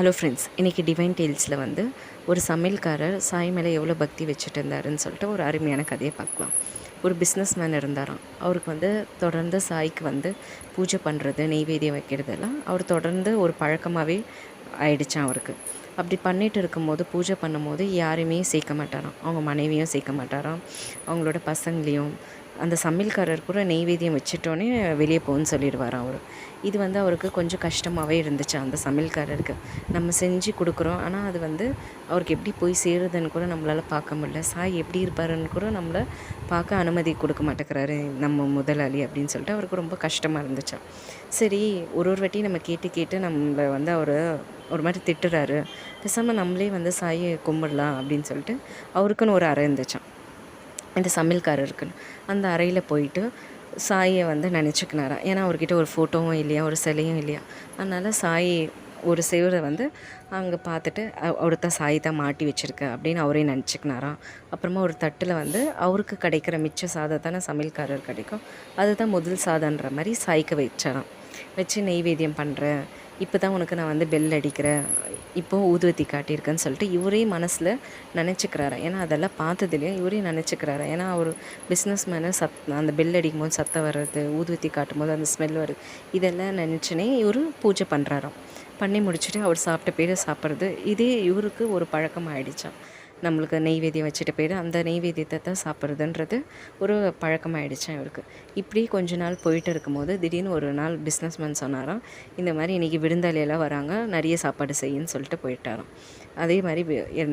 Hello friends இன்றைக்கி divine டெய்ல்ஸில் வந்து ஒரு சமையல்காரர் சாய் மேலே எவ்வளோ பக்தி வச்சுட்டு இருந்தாருன்னு சொல்லிட்டு ஒரு அருமையான கதையை பார்க்கலாம். ஒரு பிஸ்னஸ் மேன் இருந்தாராம். அவருக்கு வந்து தொடர்ந்து சாய்க்கு வந்து பூஜை பண்ணுறது நெய்வேதியம் வைக்கிறதெல்லாம் அவர் தொடர்ந்து ஒரு பழக்கமாகவே ஆயிடுச்சான் அவருக்கு. அப்படி பண்ணிட்டு இருக்கும்போது பூஜை பண்ணும்போது யாரையுமே சேர்க்க மாட்டாராம். அவங்க மனைவியும் சேர்க்க மாட்டாராம். அவங்களோட பசங்களையும் அந்த சமையல்காரர் கூட நெய்வேத்தியம் வச்சிட்டோன்னே வெளியே போன்னு சொல்லிடுவார் அவர். இது வந்து அவருக்கு கொஞ்சம் கஷ்டமாகவே இருந்துச்சு அந்த சமையல்காரருக்கு. நம்ம செஞ்சு கொடுக்குறோம். ஆனால் அது வந்து அவருக்கு எப்படி போய் சேருதுன்னு கூட நம்மளால் பார்க்க முடியல. சாய் எப்படி இருப்பாருன்னு கூட நம்மளை பார்க்க அனுமதி கொடுக்க மாட்டேங்கிறாரு நம்ம முதலாளி அப்படின்னு சொல்லிட்டு அவருக்கு ரொம்ப கஷ்டமாக இருந்துச்சா. சரி ஒரு ஒரு வாட்டி நம்ம கேட்டு கேட்டு நம்மளை வந்து அவர் ஒரு மாதிரி திட்டுறாரு. பேசாமல் நம்மளே வந்து சாயை கும்பிடலாம் அப்படின்னு சொல்லிட்டு அவருக்குன்னு ஒரு அறை இருந்துச்சான் இந்த சமையல்காரர் இருக்குன்னு. அந்த அறையில் போயிட்டு சாயை வந்து நினச்சிக்கினாராம் ஏன்னா அவர்கிட்ட ஒரு ஃபோட்டோவும் இல்லையா ஒரு சிலையும் இல்லையா. அதனால் சாய் ஒரு சிவரை வந்து அங்கே பார்த்துட்டு அ- தான் சாய் தான் மாட்டி வச்சிருக்க அப்படின்னு அவரே நினச்சிக்கினாராம். அப்புறமா ஒரு தட்டில் வந்து அவருக்கு கிடைக்கிற மிச்ச சாதத்தான சமையல்காரர் கிடைக்கும். அதுதான் முதல் சாதன்ற மாதிரி சாய்க்க வச்சாராம். வச்சு நெய்வேத்தியம் பண்ணுறேன் இப்போ தான் உனக்கு நான் வந்து பெல் அடிக்கிறேன். இப்போ ஊதுவத்தி காட்டியிருக்கேன்னு சொல்லிட்டு இவரே மனசில் நினச்சிக்கிறாரு. ஏன்னா அதெல்லாம் பார்த்ததுலையும் இவரே நினச்சிக்கிறாரு. ஏன்னா அவர் பிஸ்னஸ் மேனு சத் அந்த பெல் அடிக்கும் போது சத்தம் வர்றது ஊதுவத்தி காட்டும் போது அந்த ஸ்மெல் வருது இதெல்லாம் நினச்சினே இவர் பூஜை பண்ணுறாராம் பண்ணி முடிச்சுட்டு அவர் சாப்பிட்ட பேர் சாப்பிட்றது இதே இவருக்கு ஒரு பழக்கம் ஆகிடுச்சான் நம்மளுக்கு நெய்வேதியம் வச்சுட்டு போயிடு. அந்த நெய்வேத்தியத்தை தான் சாப்பிட்றதுன்றது ஒரு பழக்கமாயிடுச்சான் அவருக்கு. இப்படி கொஞ்ச நாள் போயிட்டு இருக்கும்போது திடீர்னு ஒரு நாள் பிஸ்னஸ்மேன் சொன்னாராம் இந்த மாதிரி இன்றைக்கி விருந்தாளியெல்லாம் வராங்க நிறைய சாப்பாடு செய்யுன்னு சொல்லிட்டு போயிட்டாராம். அதே மாதிரி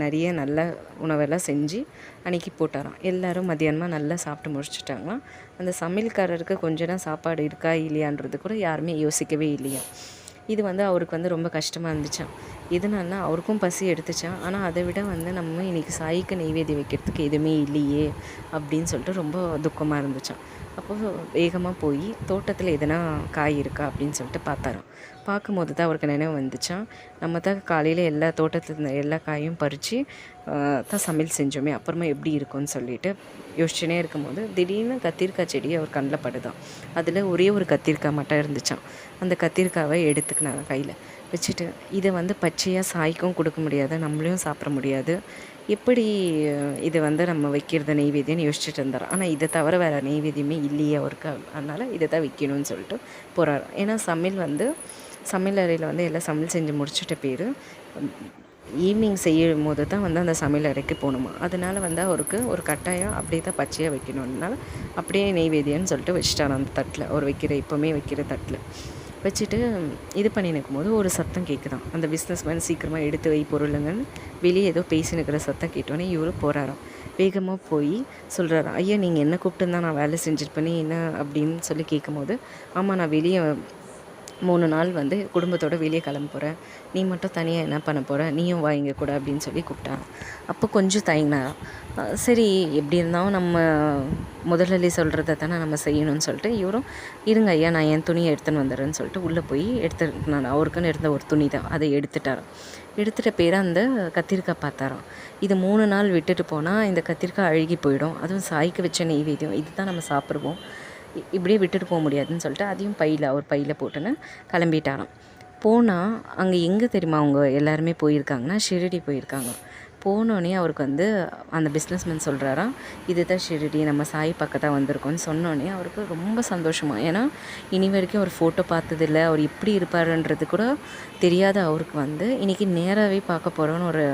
நிறைய நல்ல உணவெல்லாம் செஞ்சு அன்றைக்கி போட்டாராம். எல்லோரும் மதியானமாக நல்லா சாப்பிட்டு முடிச்சுட்டாங்களாம். அந்த சமையல்காரருக்கு கொஞ்ச நேரம் சாப்பாடு இருக்கா இல்லையான்றது கூட யாருமே யோசிக்கவே இல்லையா இது வந்து அவருக்கு வந்து ரொம்ப கஷ்டமாக இருந்துச்சான் இதனால அவருக்கும் பசி எடுத்துச்சான் ஆனால் அதை விட வந்து நம்ம இன்றைக்கி சாய்க்கு நெய்வேதி வைக்கிறதுக்கு எதுவுமே இல்லையே அப்படின்னு சொல்லிட்டு ரொம்ப துக்கமாக இருந்துச்சாம். அப்போது வேகமாக போய் தோட்டத்தில் எதனா காய் இருக்கா அப்படின்னு சொல்லிட்டு பார்த்தாராம். பார்க்கும்போது தான் அவருக்கு நினைவு வந்துச்சான் நம்ம தான் காலையில் எல்லா தோட்டத்தில் இருந்த எல்லா காயும் பறித்து தான் சமையல் செஞ்சோமே அப்புறமா எப்படி இருக்கும்னு சொல்லிட்டு யோசிச்சுனே இருக்கும்போது திடீர்னு கத்திரிக்காய் செடி அவர் கண்ணில் படுதான். அதில் ஒரே ஒரு கத்திரிக்காய் மட்டும் இருந்துச்சான் அந்த கத்திரிக்காவை எடுத்துக்கினாங்க கையில். வச்சுட்டு இதை வந்து பச்சையாக சாய்க்கும் கொடுக்க முடியாது நம்மளையும் சாப்பிட முடியாது. எப்படி இதை இது வந்து நம்ம வைக்கிறது நெய்வேதியம்னு யோசிச்சுட்டு இருந்தார். ஆனால் இதை தவிர வேறு நெய்வேதியமே இல்லையே அவருக்கு. அதனால் இதை தான் வைக்கணும்னு சொல்லிட்டு போகிறார் ஏன்னா சமையல் வந்து சமையல் அறையில் வந்து எல்லாம் சமையல் செஞ்சு முடிச்சிட்ட பேர். ஈவினிங் செய்யும் போது தான் வந்து அந்த சமையல் அறைக்கு போகணுமா? அதனால் வந்து அவருக்கு ஒரு கட்டாயம் அப்படியே தான் பச்சையாக வைக்கணும்னால அப்படியே நெய்வேத்தியம்னு சொல்லிட்டு வச்சுட்டார் அந்த தட்டில். அவர் வைக்கிற எப்போவுமே வைக்கிற தட்டில். வச்சுட்டு இது பண்ணி நிற்கும்போது ஒரு சத்தம் கேட்குதான். அந்த பிஸ்னஸ் மேன் சீக்கிரமாக எடுத்து வை பொருளுங்கன்னு வெளியே ஏதோ பேசி நிற்கிற சத்தம் கேட்டோன்னே இவரும் போகிறாராம் வேகமாக போய் சொல்கிறாரு ஐயா நீங்கள் என்ன கூப்பிட்டு தான் நான் வேலை செஞ்சுருப்பேனே என்ன? அப்படின்னு சொல்லி கேட்கும்போது ஆமாம் நான் வெளியே மூணு நாள் வந்து குடும்பத்தோடு வெளியே கிளம்ப போகிறேன் நீ மட்டும் தனியாக என்ன பண்ண போகிற நீயும் வா இங்கே கூட அப்படின்னு சொல்லி கூப்பிட்டான். அப்போ கொஞ்சம் தயங்கினா சரி எப்படி இருந்தாலும் நம்ம முதலாளி சொல்கிறத தானே நம்ம செய்யணும்னு சொல்லிட்டு இவரும் இருங்க ஐயா நான் என் துணியை எடுத்துன்னு வந்துடுறேன்னு சொல்லிட்டு உள்ளே போய் எடுத்துனான் அவருக்குன்னு இருந்த ஒரு துணி தான். அதை எடுத்துட்டாரோ எடுத்துகிட்ட பேர் அந்த கத்திரிக்காய் பார்த்தாராம். இது மூணு நாள் விட்டுட்டு போனால் இந்த கத்திரிக்காய் அழுகி போயிடும். அதுவும் சாய்க்கு வச்ச நெய்வேத்தியம். இதுதான் நம்ம சாப்பிடுவோம். இப்படியே விட்டுட்டு போக முடியாதுன்னு சொல்லிட்டு அதையும் பையில் அவர் பையில் போட்டுன்னு கிளம்பிட்டாராம். போனால் அங்கே எங்கே தெரியுமா அவங்க எல்லாருமே போயிருக்காங்கன்னா ஷிரடி போயிருக்காங்க. போனோடனே அவருக்கு வந்து அந்த பிஸ்னஸ்மேன் சொல்கிறாராம் இதுதான் ஷிரடி நம்ம சாய் பக்கத்தான் வந்திருக்கோம்னு சொன்னோடனே அவருக்கு ரொம்ப சந்தோஷமாக ஏன்னா இனி வரைக்கும் அவர் ஃபோட்டோ பார்த்ததில்ல அவர் எப்படி இருப்பாருன்றது கூட தெரியாத அவருக்கு வந்து இன்றைக்கி நேராகவே பார்க்க போகிறோன்னு ஒரு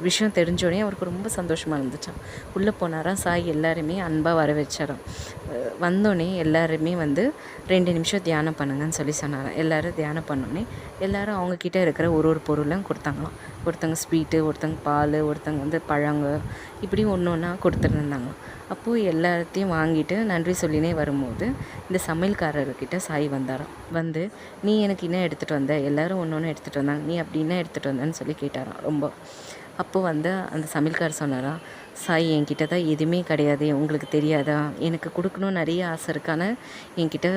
விஷயம் தெரிஞ்சோடனே அவருக்கு ரொம்ப சந்தோஷமாக இருந்துச்சான் உள்ளே போனாராம் சாய் எல்லாருமே அன்பாக வர வச்சாராம் வந்தோடனே எல்லாருமே வந்து ரெண்டு நிமிஷம் தியானம் பண்ணுங்கன்னு சொல்லி சொன்னாராம். எல்லோரும் தியானம் பண்ணோடனே எல்லோரும் அவங்கக்கிட்ட இருக்கிற ஒரு ஒரு பொருளும் கொடுத்தாங்களாம். ஒருத்தங்க ஸ்வீட்டு ஒருத்தங்க பால் ஒருத்தங்க வந்து பழங்க இப்படி ஒன்று ஒன்றா கொடுத்துருந்தாங்க. அப்போது எல்லாத்தையும் வாங்கிட்டு நன்றி சொல்லினே வரும்போது இந்த சமையல்காரர்கிட்ட சாய் வந்தாராம். வந்து நீ எனக்கு என்ன எடுத்துகிட்டு வந்த? எல்லாரும் ஒன்று ஒன்று எடுத்துகிட்டு வந்தாங்க. நீ அப்படி என்ன எடுத்துகிட்டு வந்தேன்னு சொல்லி கேட்டாராம் ரொம்ப. அப்போது வந்து அந்த சமையல்காரர் சொன்னாரா சாய் என்கிட்ட தான் எதுவுமே கிடையாது. உங்களுக்கு தெரியாதா? எனக்கு கொடுக்கணும் நிறைய ஆசை இருக்கான என்கிட்ட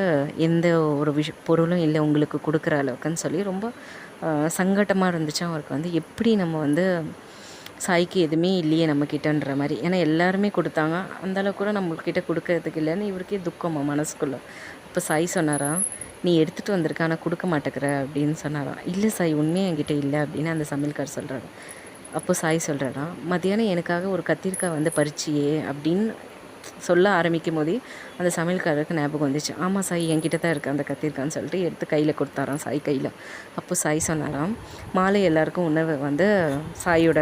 எந்த ஒரு விஷ பொருளும் இல்லை. உங்களுக்கு கொடுக்குற அளவுக்குன்னு சொல்லி ரொம்ப சங்கட்டமாக இருந்துச்சு அவருக்கு வந்து. எப்படி நம்ம வந்து சாய்க்கு எதுவுமே இல்லையே நம்மக்கிட்டன்ற மாதிரி. ஏன்னா எல்லாருமே கொடுத்தாங்க. அந்த அளவுக்கு கூட நம்மக்கிட்ட கொடுக்கறதுக்கு இல்லைன்னு இவருக்கே துக்கமா மனசுக்குள்ளே. அப்போ சாய் சொன்னாரா நீ எடுத்துகிட்டு வந்திருக்க ஆனால் கொடுக்க மாட்டேங்கிற அப்படின்னு சொன்னாராம் இல்லை சாய் உண்மையாக என்கிட்ட இல்லை அப்படின்னு அந்த சமையல்கார் சொல்கிறாரு அப்போது சாய் சொல்கிறாராம் மத்தியானம் எனக்காக ஒரு கத்திரிக்காய் வந்து பறிச்சியே அப்படின்னு சொல்ல ஆரம்பிக்கும் போதே அந்த சமையல்காரருக்கு ஞாபகம் வந்துச்சு. ஆமாம் சாய் என்கிட்ட தான் இருக்குது அந்த கத்திருக்கான்னு சொல்லிட்டு எடுத்து கையில் கொடுத்தாராம் சாய் கையில். அப்போ சாய் சொன்னாராம் மாலை எல்லாருக்கும் உணவு வந்து சாயோட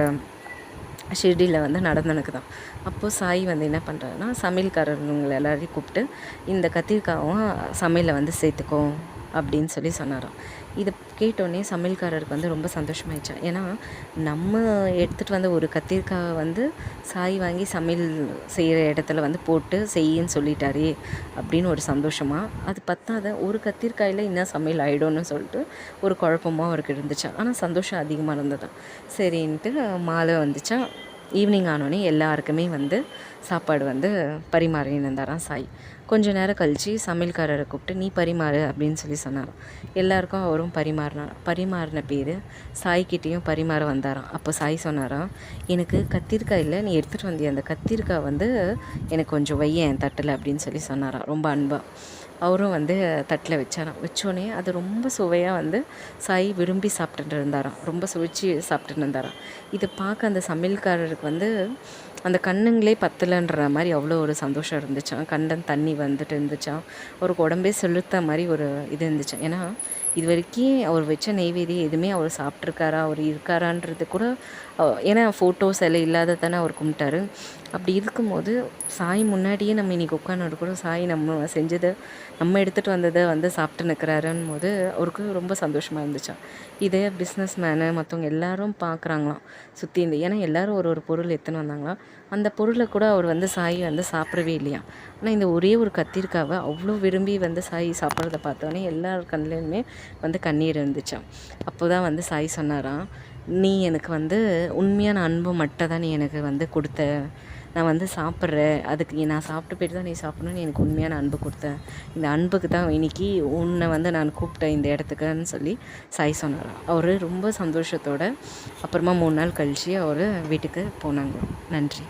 ஷிர்டியில் வந்து நடந்தனுக்கு தான் அப்போது சாய் வந்து என்ன பண்ணுறாருன்னா சமையல்காரருங்களை எல்லாரையும் கூப்பிட்டு இந்த கத்திரிக்காவும் சமையலில் வந்து சேர்த்துக்கோ. அப்படின்னு சொல்லி சொன்னாராம். இதை கேட்டோடனே சமையல்காரருக்கு வந்து ரொம்ப சந்தோஷமாயிடுச்சா. ஏன்னா நம்ம எடுத்துகிட்டு வந்த ஒரு கத்திரிக்காய் வந்து சாய் வாங்கி சமையல் செய்கிற இடத்துல வந்து போட்டு செய்யின்னு சொல்லிட்டாரே அப்படின்னு ஒரு சந்தோஷமாக அது பத்தாத ஒரு கத்திரிக்காயில் இன்னும் சமையல் ஆகிடும்னு சொல்லிட்டு ஒரு குழப்பமாக அவருக்கு இருந்துச்சு. ஆனால் சந்தோஷம் அதிகமாக இருந்தது. சரின்ட்டு மாலை வந்துச்சா? ஈவினிங் ஆனோடனே எல்லாருக்குமே வந்து சாப்பாடு வந்து பரிமாறின்னு இருந்தாராம் சாய். கொஞ்ச நேரம் கழித்து சமையல்காரரை கூப்பிட்டு நீ பரிமாறு அப்படின்னு சொல்லி சொன்னாராம். எல்லாருக்கும் அவரும் பரிமாறினார். பரிமாறின பேர் சாய்கிட்டேயும் பரிமாற வந்தாராம். அப்போ சாய் சொன்னாராம் எனக்கு கத்திரிக்காய் இல்லை நீ எடுத்துகிட்டு வந்திய? அந்த கத்திரிக்காய் வந்து எனக்கு கொஞ்சம் வையன் தட்டில் அப்படின்னு சொல்லி சொன்னாராம். ரொம்ப அன்பாக அவரும் வந்து தட்டில் வச்சாராம். வச்சோடனே அது ரொம்ப சுவையாக வந்து சாய் விரும்பி சாப்பிட்டுட்டு இருந்தாராம். ரொம்ப சுவைச்சி சாப்பிட்டுட்டு இருந்தாராம். இதை பார்க்க அந்த சமையல்காரருக்கு வந்து அந்த கண்ணுங்களே பத்தலைன்ற மாதிரி அவ்வளோ ஒரு சந்தோஷம் இருந்துச்சான் கண்டன் தண்ணி வந்துட்டு இருந்துச்சான் அவருக்கு உடம்பே செலுத்த மாதிரி ஒரு இது இருந்துச்சு ஏன்னா இது வரைக்கும் அவர் வச்ச நெய்வேதியம் எதுவுமே அவர் சாப்பிட்ருக்காரா அவர் இருக்காரான்றது கூட ஏன்னா ஃபோட்டோஸ் எல்லாம் இல்லாத தானே அவர் கும்பிட்டாரு. அப்படி இருக்கும்போது சாய் முன்னாடியே நம்ம இன்றைக்கி உட்காந்து கூட சாய் நம்ம செஞ்சதை நம்ம எடுத்துகிட்டு வந்ததை வந்து சாப்பிட்டு நிற்கிறாருன்னு போது அவருக்கு ரொம்ப சந்தோஷமாக இருந்துச்சான் இதே பிஸ்னஸ் மேனு மற்றவங்க எல்லாரும் பார்க்குறாங்களாம் சுற்றி இந்த ஏன்னா எல்லோரும் ஒரு ஒரு பொருள் எடுத்துன்னு வந்தாங்களாம். அந்த பொருளை கூட அவர் வந்து சாய் வந்து சாப்பிடவே இல்லையா? ஆனால் இந்த ஒரே ஒரு கத்திரிக்காவை அவ்வளோ விரும்பி வந்து சாய் சாப்பிட்றத பார்த்தோன்னே எல்லார் கண்ணிலையுமே வந்து கண்ணீர் இருந்துச்சான் அப்போ தான் வந்து சாய் சொன்னாராம் நீ எனக்கு வந்து உண்மையான அன்பு மட்டும் தான் நீ எனக்கு வந்து கொடுத்த. நான் வந்து சாப்பிட்றேன். அதுக்கு நான் சாப்பிட்டு போயிட்டு தான் நீ சாப்பிட்ணுன்னு எனக்கு உண்மையான அன்பு கொடுத்தேன். இந்த அன்புக்கு தான் இன்னைக்கு உன்னை வந்து நான் கூப்பிட்டேன் இந்த இடத்துக்குன்னு சொல்லி சாய் சொன்னார். அவர் ரொம்ப சந்தோஷத்தோடு அப்புறமா மூணு நாள் கழித்து அவர் வீட்டுக்கு போனாங்க. நன்றி.